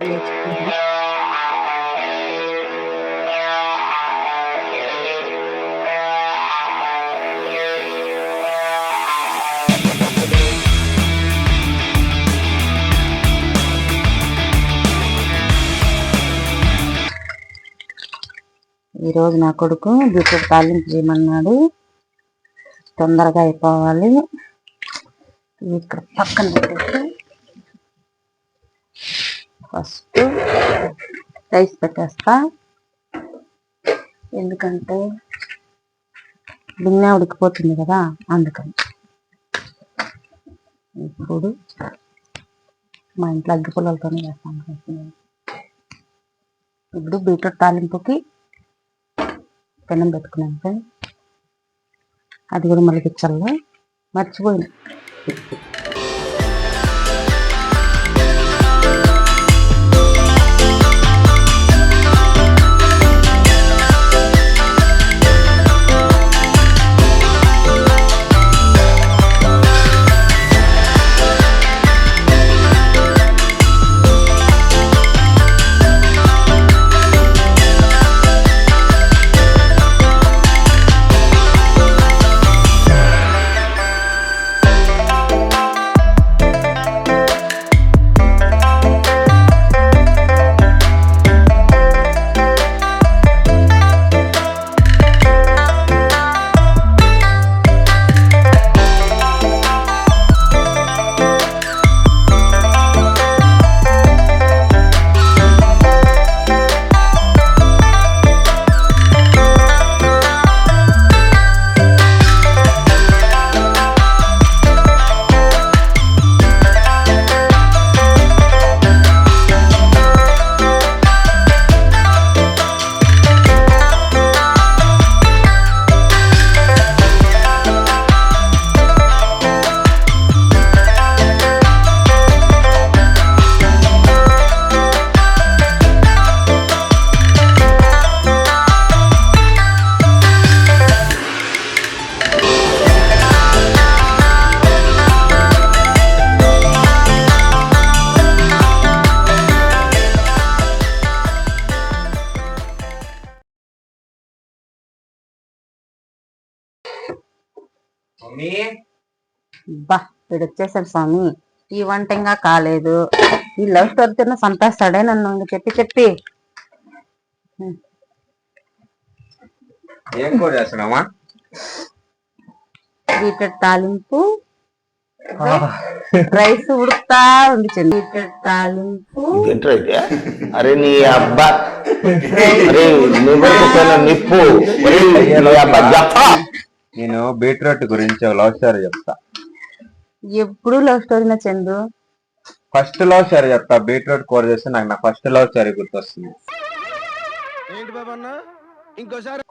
ఈ రోజు నా కొడుకు బీట్రూట్ తాలింపు చేయమన్నాడు. తొందరగా అయిపోవాలి. ఇక్కడ పక్కన పెట్టేసి ఫస్ట్ రైస్ పెట్టేస్తా. ఎందుకంటే బిన్నె ఉడికిపోతుంది కదా అందుకని. ఇప్పుడు మా ఇంట్లో అగ్గి పుల్లలతోనే వేస్తాను ఇప్పుడు బీట్రూట్ తాలింపుకి పెనం పెట్టుకున్నాను ఫ్రెండ్ అది కూడా మళ్ళీ పిచ్చల్లో మర్చిపోయింది మమ్మీ బా వీడు వచ్చేసాడు స్వామి. ఈ వంట ఇంకా కాలేదు. ఈ లవ్ స్టోరీ తిన్న సంపేస్తాడే నన్ను చెప్పి చెప్పి. ఏం కూర చేస్తున్నావా? బీట్రూట్ తాలింపు రైస్ ఉడుకుతా ఉంది బీట్రూట్ తాలింపు? అరే నీ అబ్బా. అరే నివ్వకపోయిన నిప్పు. నీ అబ్బా. నేను బీట్రూట్ గురించి లవ్ స్టోరీ చెప్తా. ఎప్పుడు లవ్ స్టోరీ నా చందు? ఫస్ట్ లవ్ స్టోరీ చెప్తా. బీట్రూట్ కూర చేస్తే నాకు నా ఫస్ట్ లవ్ స్టోరీ గుర్తొస్తుంది.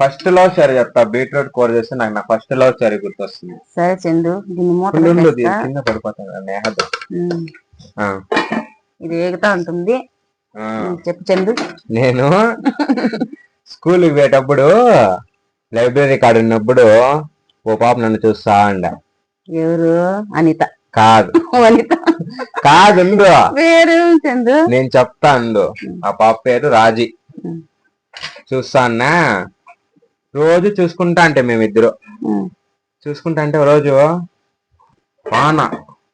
ఫస్ట్ లవ్ స్టోరీ చెప్తా. బీట్రూట్ కూర చేస్తే నాకు నా ఫస్ట్ లవ్ స్టోరీ గుర్తొస్తుంది. సరే చందు దీన్ని. దీని కింద పడిపోతాను. నేహద ఇది ఏగుతా ఉంటుంది. చెప్పు చందు. నేను స్కూల్కి పోయేటప్పుడు లైబ్రరీ కాడ ఉన్నప్పుడు ఓ పాప నన్ను చూస్తా అండ. ఎవరు? అనిత. కాదు. అనిత. కాదు. పేరు చందు? నేను చెప్తా అందు ఆ పాప పేరు రాజీ. ఉమ్, చూస్తా అన్నా. రోజు చూసుకుంటా అంటే మేమిద్దరు. చూసుకుంటా అంటే రోజు వాన.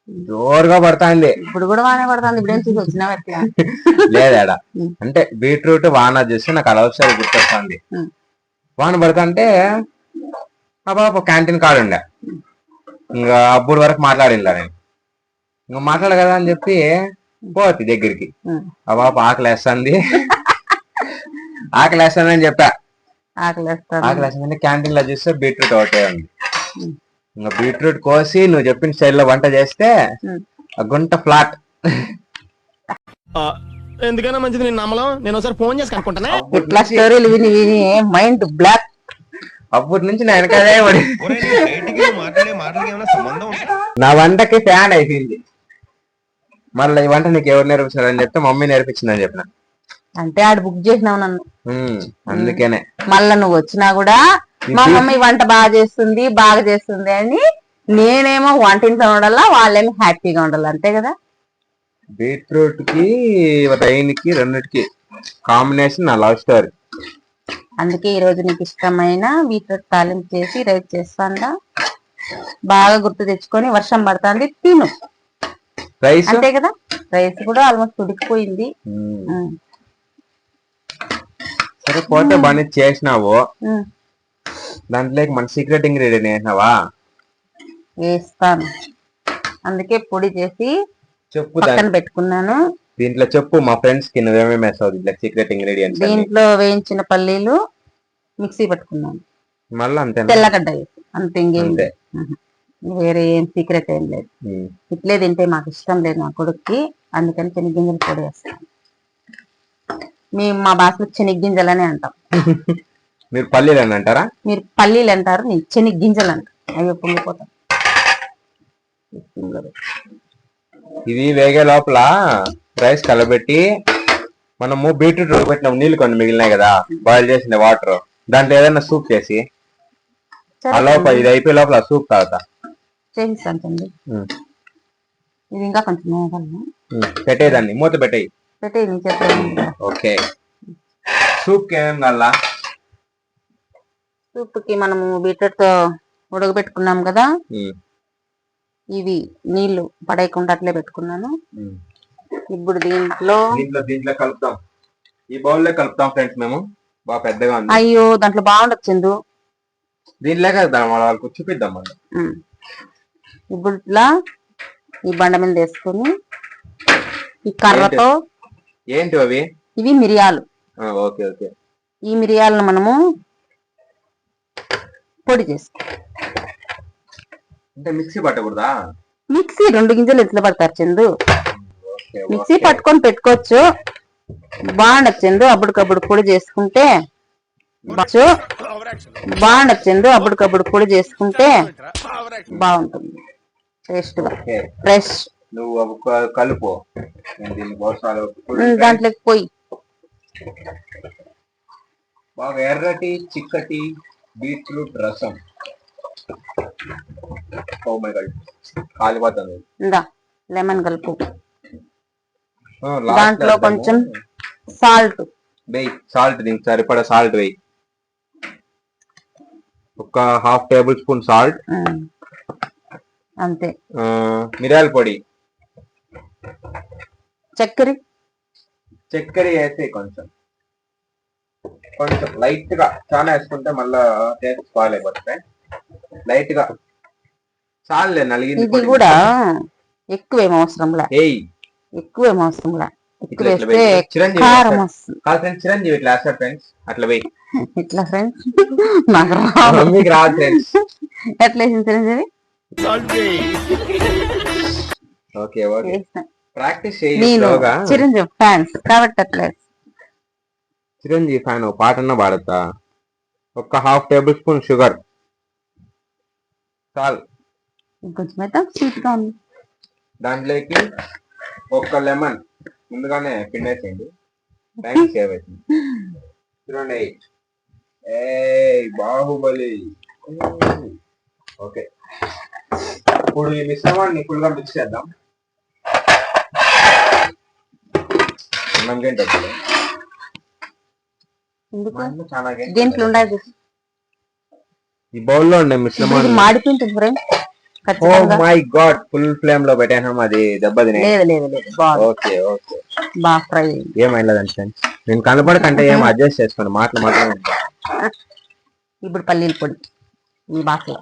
జోరుగా పడతాంది. ఇప్పుడు కూడా వానే పడుతుంది. ఇప్పుడు చూసి వచ్చినా లేదాడ. అంటే బీట్రూట్ వాన చూస్తే నాకు అలవసారి గుర్తొస్తుంది. వాన పడుతుంటే ఆ పాప క్యాంటీన్ కాడ ఉండే. ఇంకా అప్పుడు వరకు మాట్లాడిందా నేను. ఇంకా మాట్లాడ కదా అని చెప్పి పోతి దగ్గరికి. ఆ. పాప ఆకలి వేస్తుంది ఆకలి వేస్తుంది అని చెప్పా. ఆకలి వేస్తుంది క్యాంటీన్లో చూస్తే బీట్రూట్ ఒకటే ఉంది. ఇంకా బీట్రూట్ కోసి నువ్వు చెప్పిన స్టైల్లో వంట చేస్తే గుంట ఫ్లాట్ ఎందుకైనా మంచిది? నేను నమ్మలం? నేను ఒకసారి ఫోన్ చేసి కనుక్కుంటానే? ఇట్లా స్టోరీలు విని విని మైండ్ బ్లాక్ అప్పటి నుంచి నేను వెనకాలే పడి మాట్లాడే మాటలకి ఏమైనా సంబంధం నా వంటకి ఫ్యాన్ అయిపోయింది. మళ్ళీ ఈ వంట నీకు ఎవరు నేర్పించారని చెప్తే మమ్మీ నేర్పించిందని చెప్పిన. అంటే ఆడు బుక్ చేసినావు నన్ను. అందుకేనే. మళ్ళా నువ్వు వచ్చినా కూడా మా మమ్మీ వంట బాగా చేస్తుంది బాగా చేస్తుంది అని నేనేమో వంటింట్లో ఉండాలా వాళ్ళేమో హ్యాపీగా ఉండాలి అంతే కదా? బీట్రూట్కి రైన్కి రెండిటికి కాంబినేషన్ నా లవ్ స్టోరీ. అందుకే ఈ రోజు నీకు ఇష్టమైన బీట్రూట్ తాలింపు చేసి రైస్ చేస్తాండా? బాగా గుర్తు తెచ్చుకొని వర్షం పడుతుంది తిను. రైస్? అంతే కదా? రైస్ కూడా ఆల్మోస్ట్ ఉడికిపోయింది. సరే పోతే బాగా చేసినావు. ఉమ్, దాంట్లోకి మన సీక్రెట్ ఇంగ్రీడియంట్ వేసినావా? వేస్తాను. అందుకే పొడి చేసి చెప్పు పక్కన పెట్టుకున్నాను. దీంట్లో చెప్పు మా ఫ్రెండ్స్కి నువ్వేమేమి వేస్తావు దీంట్లో సీక్రెట్ ఇంగ్రీడియంట్స్ దీంట్లో వేయించిన పల్లీలు మిక్సీ పట్టుకున్నాను. మళ్ళీ అంతే తెల్లగడ్డ అంత ఇంకేం. వేరే ఏం సీక్రెట్ ఏం లేదు. ఇట్లే తింటే మాకు ఇష్టం లేదు మా కొడుక్కి అందుకని శనగ్గింజలు పొడి వేస్తాం. మేము మా భాషలో శనగ్గింజలనే అంటాం. మీరు పల్లీలు అని అంటారా? మీరు పల్లీలు అంటారు నేను శనగ్గింజలు అంటాం అయ్యో పొంగిపోతాం. ఇది వేగే లోపల రైస్ కలబెట్టి మనము బీట్రూట్ ఉడకబెట్టిన నీళ్ళు కొన్ని మిగిలినాయి కదా బాయిల్ చేసిన వాటర్ దాంట్లో ఏదైనా సూప్ చేసి ఆ లోపల ఇది అయిపోయే లోపల సూప్ తాగుతా. ఇది ఇంకా కొంచెం. పెట్టేదాన్ని మూత పెట్టేయి. ఓకే సూప్కి కావాలా సూప్కి మనము బీట్రూట్తో ఉడకబెట్టుకున్నాం కదా. ఇవి నీళ్ళు పడేయకుండా అట్లే పెట్టుకున్నాను. ఇప్పుడు దీంట్లో దీంట్లో దీంట్లో కలుపుతాం ఈ బౌల్లో కలుపుతాం ఫ్రెండ్స్ మేము. బాగా పెద్దగా ఉంది. అయ్యో దాంట్లో బాగుండొచ్చు చందు. దీంట్లో కదా వాళ్ళకు చూపిద్దాం మనం. ఇప్పుడు ఇట్లా ఈ బండ మీద వేసుకొని ఈ కర్రతో ఏంటి? అవి? ఇవి మిరియాలు. Okay okay. ఈ మిరియాలను మనము పొడి చేసుకో అంటే మిక్సీ పట్టకూడదా? మిక్సీ రెండు గింజలు ఎట్లా పడతారు చందు? మిక్సీ. పట్టుకొని పెట్టుకోవచ్చు. చందు అప్పటికప్పుడు పొడి చేసుకుంటే చందు అప్పటికప్పుడు పొడి చేసుకుంటే బాగుంటుంది. టేస్ట్గా. ఫ్రెష్. నువ్వు కలుపు. దాంట్లోకి పోయి. బాగా ఎర్రటి చిక్కటి బీట్రూట్ రసం. కాలిపోతుంది. లెమన్ కలుపు. దాంట్లో లో కొంచెం. సాల్ట్. వెయ్యి సాల్ట్ దీనికి సరిపడా సాల్ట్ వెయ్యి ఒక హాఫ్ టేబుల్ స్పూన్ సాల్ట్. అంతే. మిరియాల పొడి. చక్కెర? చక్కెర వేసి కొంచెం. కొంచెం లైట్గా చాలా వేసుకుంటే మళ్ళా టేస్ట్ బాగాలేకపోతే. లైట్గా చాలులే నలిగింది ఇది కూడా ఎక్కువేం అవసరంలా. ఏయ్ ఎక్కువేం వేస్తే వెయ్యి. చిరంజీవి కారం. వస్తుంది ఇట్లా ఫ్రెండ్స్? అట్లా ఇట్లా ఫ్రెండ్స్? నాకు రాదు. మమ్మీకి రాదు ఫ్రెండ్స్. ఎట్లా వేసింది చిరంజీవి? Okay okay. వేసిన. ప్రాక్టీస్ నేను చిరంజీవి ఫ్యాన్స్. కాబట్టి అట్లా వేస్తా. చిరంజీవి ఫ్యాన్ ఒక పాటన్నా పాడతా. ఒక హాఫ్ టేబుల్ స్పూన్ షుగర్. చాలు. ఇంకొంచెం అయితే స్వీట్గా ఉంది. దాంట్లోకి ఒక్క లెమన్ ముందుగానే పిండేసేయండి టైం సేవ్ అవుతుంది చూడండి. ఏ బాహుబలి. ఓకే. ఇప్పుడు ఈ మిశ్రమాన్ని ఫుల్గా మిక్స్ చేద్దాం గంటలు. దీంట్లో ఉండదు ఈ బౌల్లో ఉండే మిశ్రమాన్ని. మాడిపోయింటుంది friend oh my god full ఫ్లేమ్లో పెట్టాను అది దెబ్బతినే. లేదు లేదు లేదు ఓకే ఓకే. బాగా ఫ్రై ఏమైందండి ఫ్రెండ్స్ నేను కనపడకంటే ఏం అడ్జస్ట్ చేసుకోండి మాటలు మాత్రం ఇప్పుడు పల్లీల పొడి ఈ బాసలో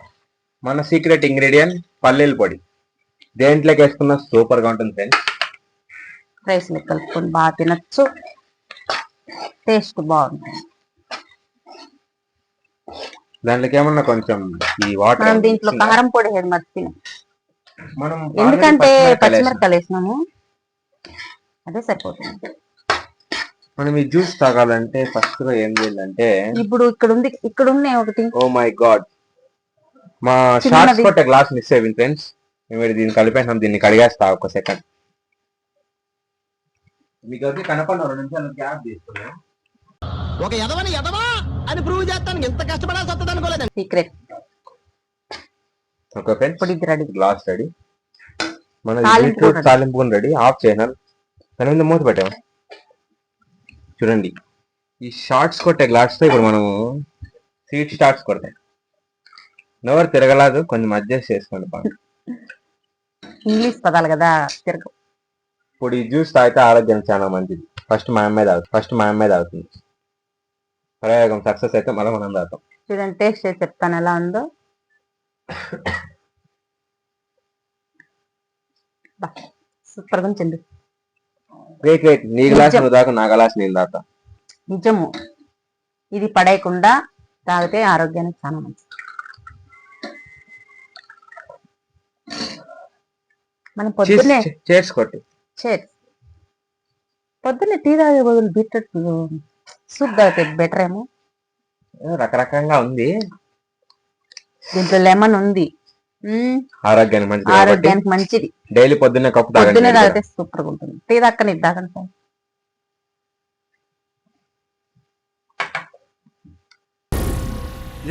మన సీక్రెట్ ఇంగ్రీడియంట్ పల్లీల పొడి. దేంట్లోకి వేసుకున్నా సూపర్గా ఉంటుంది ఫ్రెండ్స్ రైస్ కలుపుకొని బాగా తినచ్చు. టేస్ట్ బాగుంటుంది. దాంట్లోకి ఏమన్నా కొంచెం ఈ వాటర్ మనం దీంట్లో కారం పొడి వేయడం మర్చిపోయినాం. మనం ఎందుకంటే పచ్చిమిరపకాయలు వేసినాము. అదే సరిపోతుంది. మనం ఈ జ్యూస్ తాగాలంటే ఫస్ట్గా ఏం చేయాలంటే ఇప్పుడు ఇక్కడ ఉంది ఇక్కడ ఉన్నాయి ఒకటి. Oh my god. మా. షార్ట్స్ కొట్టే గ్లాస్ మిస్ అయ్యింది ఫ్రెండ్స్. మేము దీన్ని కలిపేసాం దీన్ని కడిగేస్తా ఒక సెకండ్. మీకు అది కనపడిన రెండు నిమిషాలు గ్యాప్ తీసుకున్నాం ఒక ఎదవని ఎదవా అని ప్రూవ్ చేస్తాను ఎంత కష్టపడాల్సి వస్తుంది అనుకోలేదు సీక్రెట్ ఓకే ఫ్రెండ్స్ పొడి రెడీ గ్లాస్ రెడీ మన తాలింపు బీట్రూట్ కూడా. తాలింపు రెడీ ఆఫ్ చేయను దాని మీద మూత పెట్టాము చూడండి. ఈ షార్ట్స్ కొట్టే గ్లాస్తో ఇప్పుడు మనము సీట్ షార్ట్స్ కొడతాయి నోరు తిరగలేదు కొంచెం అడ్జస్ట్ చేసుకోండి బాగా. ఇంగ్లీష్ పదాలు కదా తిరగ ఇప్పుడు ఈ జ్యూస్ తాగితే ఆరోగ్యానికి చాలా మంచిది. ఫస్ట్ మా అమ్మాయి తాగుతుంది. ఫస్ట్ మా అమ్మాయి తాగుతుంది. ప్రయోగం సక్సెస్ అయితే మళ్ళీ మనం తాగుతాం చూడండి టేస్ట్ చేసి చెప్తాను ఎలా ఉందో. సూపర్గా ఉంచండి వెయిట్ వెయిట్ నీ గ్లాస్ నువ్వు తాగు నా గ్లాస్ నేను నిజము. ఇది పడేయకుండా తాగితే ఆరోగ్యానికి చాలా మంచిది. మనం పొద్దున్నే చేర్ పొద్దున్నే టీ తాగే బదులు బీట్రూట్ సూప్ తాగితే బెటర్ ఏమో. రకరకంగా ఉంది. దీంట్లో లెమన్ ఉంది. ఆరోగ్యానికి మంచిది ఆరోగ్యానికి మంచిది. డైలీ పొద్దున్నే కప్పు పొద్దున్నే తాగితే సూపర్గా ఉంటుంది. టీ దక్కని తాగండి సార్.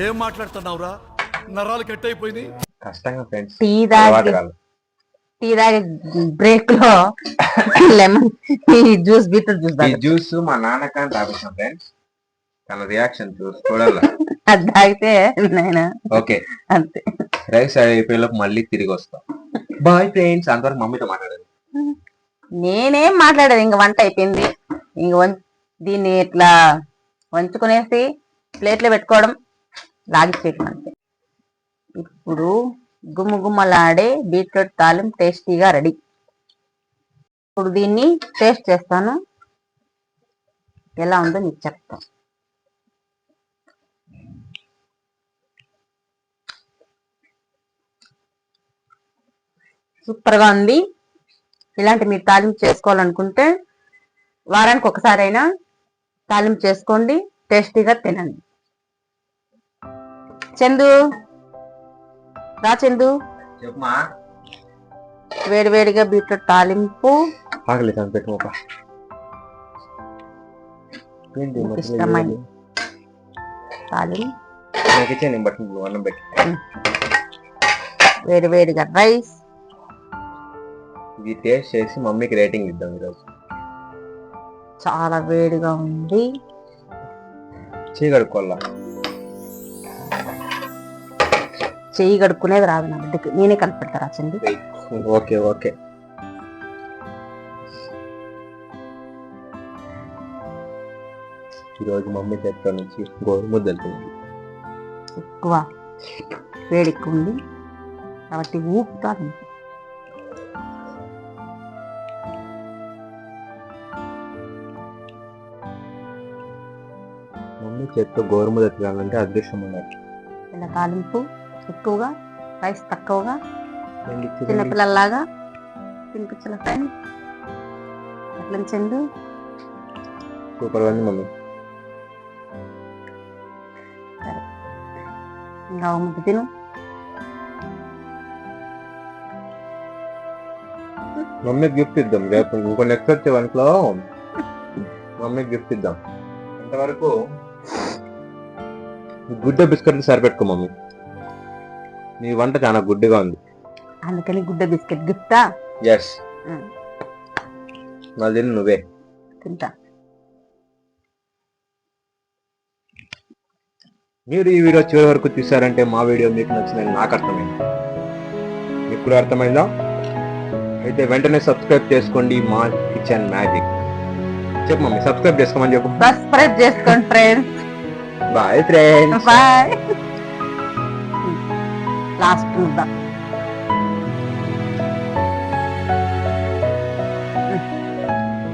ఏం మాట్లాడుతున్నావురా? నరాలు కట్ అయిపోయింది కష్టంగా ఫ్రెండ్స్ టీ తాగి టీ తాగే బ్రేక్లో లెమన్ ఈ జ్యూస్ బీట్రూట్ జ్యూస్ ఈ జ్యూస్ మా నాన్నకాన్ని తాపించాం ఫ్రెండ్స్ తన రియాక్షన్ చూడాలి? అది తాగితే నేను ఓకే. అంతే. రైస్ అయిపోయేలోపు మళ్ళీ తిరిగి వస్తాం. బాయ్ ఫ్రెండ్స్ అంతవరకు మమ్మీతో మాట్లాడాలి నేనేం మాట్లాడేది ఇంక వంట అయిపోయింది. ఇంక దీన్ని ఇట్లా వంచుకునేసి ప్లేట్లో పెట్టుకోవడం లాగిచ్చేయటం అంతే. ఇప్పుడు గుమగుమలాడే బీట్రూట్ తాలిం టేస్టీగా రెడీ. ఇప్పుడు దీన్ని టేస్ట్ చేస్తాను. ఎలా ఉందో మీకు చెప్తాను సూపర్గా ఉంది. ఇలాంటి మీరు తాలింపు చేసుకోవాలనుకుంటే వారానికి ఒకసారైనా తాలింపు చేసుకోండి టేస్టీగా తినండి. చందు! రా చందు. చెప్పమా వేడివేడిగా బీట్రూట్ తాలింపు. ఇష్టమైన. తాలింపు. అన్నం పెట్టి. వేడివేడిగా రైస్. ఇది టేస్ట్ చేసి మమ్మీకి రేటింగ్ ఇద్దాం ఈరోజు. చాలా వేడిగా ఉంది. చీకడుకోవాలా చెయ్యి కడుక్కునేది రాదు నా బిడ్డకి. నేనే కలిపెడతారా చందు. Okay okay. ఈరోజు మమ్మీ చేతిలో నుంచి గోధుమ వెళ్తుంది ఎక్కువ వేడి ఎక్కువ ఉంది కాబట్టి ఊపుతాను మమ్మీ చేతితో గోధుమ తెచ్చాలంటే అదృష్టం ఉండాలి. ఇలా తాలింపు. ఎక్కువగా రైస్ తక్కువగా. చిన్నపిల్లల్లాగా తినిపించాల ఫ్రెండ్ ఎట్లా చెండు. సూపర్ ఉంది మమ్మీ. ఇంకా ముద్ద తిను. మమ్మీకి గిఫ్ట్ ఇద్దాం. రేపు ఇంకో నెక్స్ట్ వచ్చే వన్లో మమ్మీకి గిఫ్ట్ ఇద్దాం. అంతవరకు గుడ్డ బిస్కెట్ సరిపెట్టుకో మమ్మీ. నీ వంట చాలా గుడ్డిగా ఉంది. అందుకని గుడ్డ బిస్కెట్ గిఫ్టా ఎస్ మళ్ళీ నువ్వే. తింటా. మీరు ఈ వీడియో చివరి వరకు చూసారంటే మా వీడియో మీకు నచ్చిందని నాకు అర్థమైంది. మీకు కూడా అర్థమైందా? అయితే వెంటనే సబ్స్క్రైబ్ చేసుకోండి మా కిచెన్ మ్యాజిక్. చెప్పు మమ్మీ సబ్స్క్రైబ్ చేసుకోమని చెప్పు. సబ్స్క్రైబ్ చేసుకోండి friends. Bye friends. Bye. Last ముద్ద